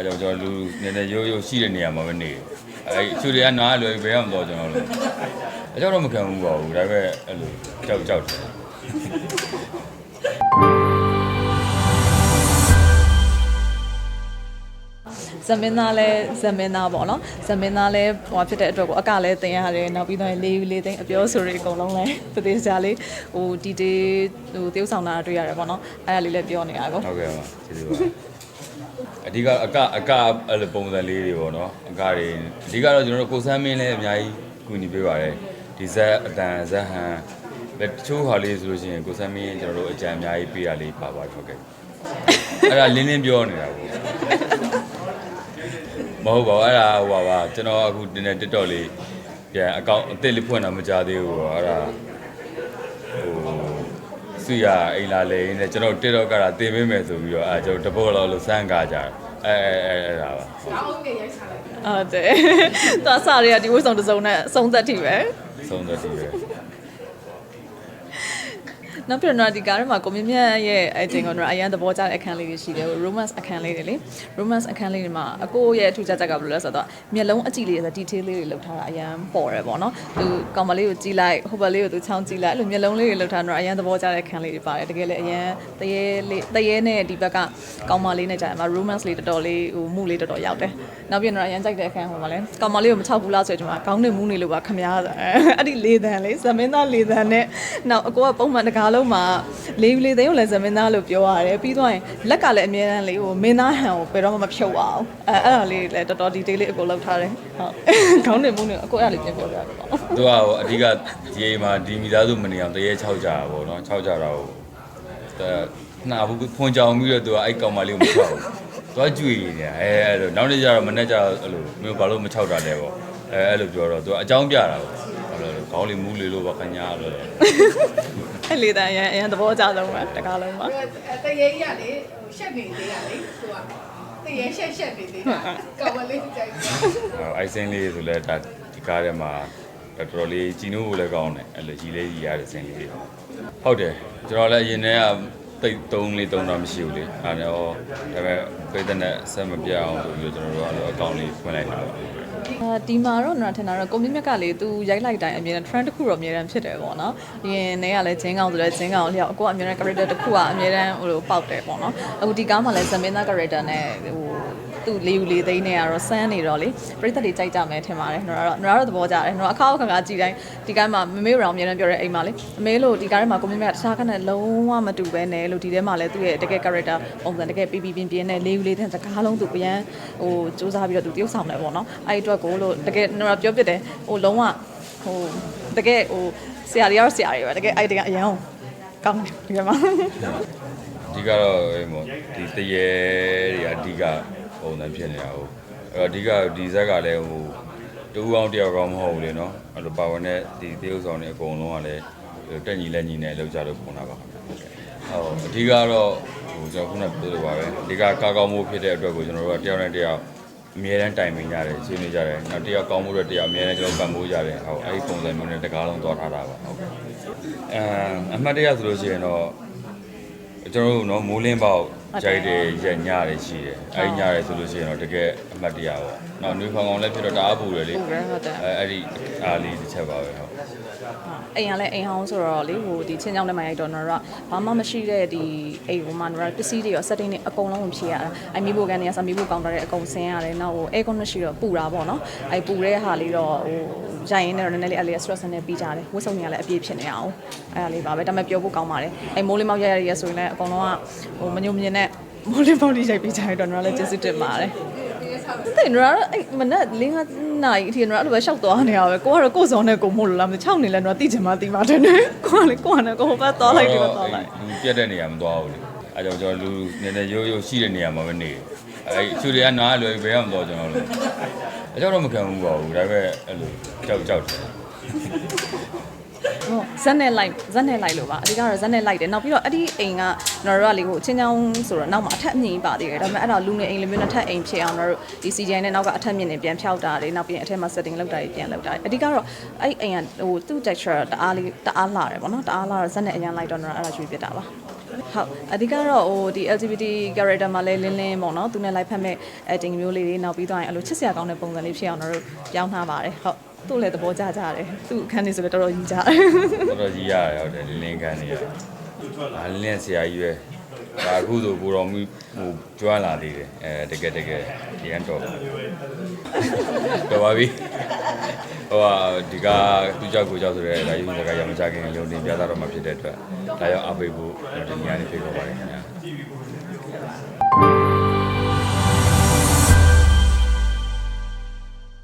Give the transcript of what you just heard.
အဲကြောင့်ကျွန်တော်လူနည်းနည်းရိုးရိုးရှိတဲ့နေရာမှာပဲနေတယ်အဲချူတွေကနားလွယ်ဘယ်အောင်တော့ကျွန်တော်လို့အဲကြောင့်တော့မခံဘူးပါဘူးဒါပေမဲ့အဲ့လိုကြောက်ကြောက်တယ်ဇမင်းသားလဲဇမင်းသားပေါ့နော်ဇမင်းသားလဲဟိုဖြစ်တဲ့အတွက်ကိုအကလည်းတင်ရတယ်နောက်ပြီးတော့လေးယူလေးသိန်းအပြောဆိုတွေအကုန်လုံးလဲတသေးစရာလေးဟိုဒီတေးဟိုတယောက်ဆောင်တာတွေ့ရတယ်ပေါ့နော်အဲ့ဒါလေးလည်းပြောနေတာကိုဟုတ်ကဲ့ပါကျေးဇူးပါ အဓိကအကအကအဲ့လိုပုံစံလေးတွေပေါ့နော်အကတွေအဓိကတော့ကျွန်တော်တို့ကိုစမ်းမင်းလည်းအများကြီးကူညီပေးပါတယ်ဒီဇက်အတန်ဇက်ဟန်ဘယ်တချို့ဟာလေးဆိုလို့ရှိရင်ကိုစမ်းမင်းကျွန်တော်တို့အကြံအများကြီးပေးရလေးပါပါတယ်ဟုတ်ကဲ့အဲ့ဒါလင်းလင်းပြောနေတာပေါ့မဟုတ်ပါဘူးအဲ့ဒါဟိုပါပါကျွန်တော်အခုဒီနေ့ TikTok လေးပြန်အကောင့်အသစ်လေးဖွင့်တာမကြသေးဘူးပေါ့အဲ့ဒါဟို ဆွေရအိမ်လာလေနဲ့ကျွန်တော်တက်တော့ကတာတင်ပေးမယ်ဆိုပြီးတော့အဲကျွန်တော်တပုတ်လောက်လို့စမ်းကားကြတယ်အဲအဲအဲအဲဒါပါဟုတ်တယ်သွားစားတွေကဒီဝတ်ဆောင်တစ်စုံနဲ့အဆုံးသက်ထိပဲဆုံးသက်ဒီပဲ နောက်ပြတော့ဒီကားထဲမှာကိုမြင့်မြတ်ရဲ့အချင်းကတော့အရန်သဘောကျတဲ့အခန်းလေးတွေရှိတယ် romance အခန်းလေးတွေလေ romance အခန်းလေးတွေမှာအကိုရဲ့အထူးခြားချက်ကဘယ်လိုလဲဆိုတော့မျက်လုံးအကြည့်လေးဆို detail လေးတွေလောက်ထားတာအရန်ပေါ်တယ်ပေါ့နော်သူကောင်မလေးကိုကြည့်လိုက်ဟိုဘက်လေးကိုသူချောင်းကြည့်လိုက်အဲ့လိုမျက်လုံးလေးတွေလောက်ထားတော့အရန်သဘောကျတဲ့အခန်းလေးတွေပါတယ်တကယ်လည်းအရန်တရေလေးတရေနဲ့ဒီဘက်ကကောင်မလေးနဲ့ကြာမှာ romance လေးတော်တော်လေးဟိုမှုလေးတော်တော်ရောက်တယ်နောက်ပြီးတော့အရန်ကြိုက်တဲ့အခန်းဟိုမှာလဲကောင်မလေးကိုမချောက်ဘူးလားဆိုတော့ဒီမှာခေါင်းနဲ့မူးနေလို့ပါခမားအဲ့ဒီလေးတန်လေးဇမင်းသားလေးတန်နဲ့နောက်အကိုကပုံမှန်တကားလုံးမှာလေးလေးသိန်းကိုလည်းဇမင်းသားလို့ပြောရတယ်ပြီးတော့ရင်လက်ကလည်းအမြဲတမ်းလေးဟိုမင်းသားဟန်ကိုဘယ်တော့မှမဖြုတ်ပါဘူးအဲအဲ့ဒါလေးလည်းတော်တော် detail လေးအကိုလောက်ထားတယ်ဟုတ်ခေါင်းနဲ့မူးနေအကိုအဲ့ဒါလေးပြန်ပြောပြရတော့သူကဟိုအဓိကဒီအိမ်မှာဒီမိသားစုမနေအောင်တရေ6ကြတာပေါ့နော်6ကြတာကိုအဲနှာဘူးဖွန်ကြောင်ပြီးတော့သူကအဲ့ကောင်မလေးကိုမချောက်ဘူးသွားကြွေနေတာအဲအဲ့လိုနောက်နေ့ကျတော့မနေ့ကျတော့အဲ့လိုမျိုးဘာလို့မချောက်တာလဲပေါ့အဲအဲ့လိုပြောတော့သူကအကြောင်းပြတာပေါ့အဲ့လိုခေါင်းလေးမူးလေလို့ပါခညာလို့ အဲ့လေးတန်အရန်အရန်သဘောကျဆုံးပဲတကားလုံးမှာတရေကြီးကလေဟိုရှက်နေသေးရလေသူကတရေရှက်ရှက်နေသေးတာကောင်းလေးကြိုက်တယ်အိုက်စင်းလေးဆိုလဲဒါဒီကားထဲမှာတော်တော်လေးကြည်နိုးဖို့လည်းကောင်းတယ်အဲ့လိုရီလေးရီရတဲ့စင်းလေးတွေဟုတ်တယ်ကျွန်တော်လည်းအရင်တည်းက တိတ်သုံးလေးသုံးတာမရှိဘူးလေအဲ့ဒါတော့ဒါပေမဲ့ပိတ်တဲ့နဲ့ဆက်မပြတ်အောင်ဆိုပြီးတော့ကျွန်တော်တို့အဲ့လိုအကောင့်လေးဖွင့်လိုက်တာပါအာဒီမှာတော့နော်ထင်တာတော့ကိုမြင့်မြတ်ကလေသူရိုက်လိုက်တိုင်းအမြဲတမ်း trend တစ်ခုတော့အမြဲတမ်းဖြစ်တယ်ပေါ့နော်။ဒီရင်နဲ့ကလည်းဂျင်းကောင်ဆိုလည်းဂျင်းကောင်လျောက်အကိုကအမြဲတမ်း character တစ်ခုကအမြဲတမ်းဟိုလိုပေါက်တယ်ပေါ့နော်။အခုဒီကားမှာလည်းဇမင်းသား character နဲ့ဟို သူလေးယူလေးသိန်းနဲ့ကတော့စမ်းနေတော့လေပရိသတ်တွေကြိုက်ကြမယ်ထင်ပါတယ်။နော်တော့နော်တော့သဘောကျတယ်။နော်အခါအခါကကြည်တိုင်းဒီကားမှာမမေရောင်အမြဲတမ်းပြောတဲ့အိမ်မှာလေအမေလို့ဒီကားထဲမှာကိုမြင့်မြတ်တခြားကနဲ့လုံးဝမတူပဲနဲ့လို့ဒီထဲမှာလည်းသူ့ရဲ့တကယ် character ပုံစံတကယ်ပြပြပြင်းပြင်းနဲ့လေးယူလေးတဲ့စကားလုံးသူပြန်ဟိုစူးစမ်းပြီးတော့သူတရုပ်ဆောင်တယ်ပေါ့နော်။အဲ့ဒီအတွက်ကိုလို့တကယ်နော်ပြောပြတယ်ဟိုလုံးဝဟိုတကယ်ဟိုဆရာတွေရောဆရာတွေပဲတကယ်အဲ့ဒီကအရန်ကောင်းတယ်ဒီမှာအဓိကတော့အဲ့မို့ဒီတရေတွေအဓိက ပုံစံဖြစ်နေတာဟုတ်အဲ့တော့အဓိကဒီဇက်ကလည်းဟိုတူအောင်တယောက်ကောင်းမဟုတ်ဘူးလေနော်အဲ့လိုပါဝင်တဲ့ဒီသေုပ်ဆောင်တွေအကုန်လုံးကလည်းတက်ညီလက်ညီနဲ့လောက်ကြလို့ပုံတာပါခင်ဗျဟုတ်အဓိကတော့ဟိုကျွန်တော်ခုနပြောလိုပါပဲအဓိကကာကောင်းမှုဖြစ်တဲ့အတွက်ကိုကျွန်တော်တို့ကတယောက်နဲ့တယောက်အမြဲတမ်းတိုင်ပင်ကြတယ်ဆွေးနွေးကြတယ်နောက်တယောက်ကောင်းမှုတွေတယောက်အမြဲတမ်းကျွန်တော်ပံ့ပိုးကြတယ်ဟုတ်အဲ့ဒီပုံစံမျိုးနဲ့တကားလုံးသွားထားတာပါဟုတ်အဲအမှတ်တရဆိုလို့ရှိရင်တော့ကျွန်တော်တို့နော်မိုးလင်းပေါက် ကြိုက်တယ်ရက်ညတယ်ရှိတယ်အဲ့ဒီညတယ်ဆိုလို့ရှိရင်တော့တကယ်အမှတ်တရပေါ့နောက်နှွေးဖောင်ကောင်လည်းဖြစ်တော့တအားပူတယ်လေဟုတ်ကဲ့ဟုတ်တယ်အဲအဲ့ဒီအားလေးတစ်ချက်ပါပဲဟုတ် အိမ်ကလည်းအိမ်ဟောင်းဆိုတော့လေဟိုဒီချင်းချောင်းထဲမှာရိုက်တော့တော့ဘာမှမရှိတဲ့ဒီအိမ်ဟိုမှာတော့ပစ္စည်းတွေရော setting တွေအကုန်လုံးဖြည့်ရတာအမီဘိုကန်တွေကစမီဘိုကောင်တာတွေအကုန်ဆင်းရတယ်နောက်ဟို air con မရှိတော့ပူတာပေါ့နော်အဲပူတဲ့ဟာလေးတော့ဟိုရိုက်ရင်းနဲ့တော့နည်းနည်းလေးအလေး stress နဲ့ပြီးကြတယ်ဝတ်စုံတွေကလည်းအပြည့်ဖြစ်နေအောင်အဲဒါလေးပါပဲဒါပေမဲ့ပြောဖို့ကောင်းပါတယ်အဲမိုးလေးမောက်ရရရဆိုရင်လည်းအကုန်လုံးကဟိုမညုံမြင်နဲ့မိုးလေးမောက်လေးရိုက်ပြီးကြရတော့တော့လည်းကျေးဇူးတင်ပါတယ် တဲ့နော်အဲ့မနက်၄၅နာရီအထိနော်အဲ့လိုပဲရှောက်သွားနေရပဲကိုကတော့ကိုယ်စုံနဲ့ကိုမို့လို့လားမသိ6နေလဲနော်တိချင်မှတိမှတယ်နဲ့ကိုကလေကိုကလည်းကိုဟိုဘက်သွားလိုက်ဒီဘက်သွားလိုက်လူပြတ်တဲ့နေရာမသွားဘူးလေအဲကြောင့်ကျွန်တော်လူနည်းနည်းရိုးရိုးရှိတဲ့နေရာမှာပဲနေတယ်အဲချူတွေကနားလွယ်ဘယ်အောင်တော့ကျွန်တော်လို့အဲကြောင့်တော့မခံဘူးပါဘူးဒါပေမဲ့အဲ့လိုကြောက်ကြောက်တယ်ဟို ဇက်နဲ့လိုက်ဇက်နဲ့လိုက်လို့ပါအဓိကတော့ဇက်နဲ့လိုက်တယ်နောက်ပြီးတော့အဲ့ဒီအိမ်ကကျွန်တော်တို့ကလေကိုအချင်းချောင်းဆိုတော့နောက်မှာအထက်အမြင့်ကြီးပါသေးတယ်ဒါပေမဲ့အဲ့ဒါလူငယ်အိမ်လိုမျိုးနဲ့ထက်အိမ်ဖြစ်အောင်ကျွန်တော်တို့ဒီ CGI နဲ့နောက်ကအထက်မြင့်နေပြန်ဖြောက်တာတွေနောက်ပြီးရင်အထက်မှာ setting လုပ်တာတွေပြန်လုပ်တာတွေအဓိကတော့အဲ့ဒီအိမ်ကဟိုသူ့ texture တအားလေးတအားလာတယ်ပေါ့နော်တအားလာတော့ဇက်နဲ့အရင်လိုက်တော့ကျွန်တော်အဲ့ဒါရွေးပြတာပါ ဟုတ်အဓိကတော့ဟိုဒီ LGBT character မှာလဲလင်းလင်းပေါ့နော်သူနဲ့လိုက်ဖက်မဲ့ acting မျိုးလေးတွေနောက်ပြီးတော့ရင်အဲ့လိုချစ်စရာကောင်းတဲ့ပုံစံလေးဖြစ်အောင်တော့တို့ပြောင်းထားပါတယ်ဟုတ်သူ့လည်းသဘောကျကြတယ်သူ့အခန်းနေဆိုလည်းတော်တော်ကြီးကြတယ်တော်တော်ကြီးရတယ်ဟုတ်တယ်လင်းလင်းခန်းနေရအာလင်းလင်းဆရာကြီးပဲ ဒါအခုဆိုကိုတော်မူဟိုကျွမ်းလာသေးတယ်အဲတကယ်တကယ်ဒီန်တော့တော်ပါပြီဟိုဟာဒီကသူကြောက်ကိုကြောက်ဆိုတဲ့ဒါယူစကားရမချခင်ရုံတင်ပြသတော့မှဖြစ်တဲ့အတွက်ဒါရောက်အပိတ်ဖို့ဒီညနေဖိတ်ခေါ်ပါတယ်ခင်ဗျာ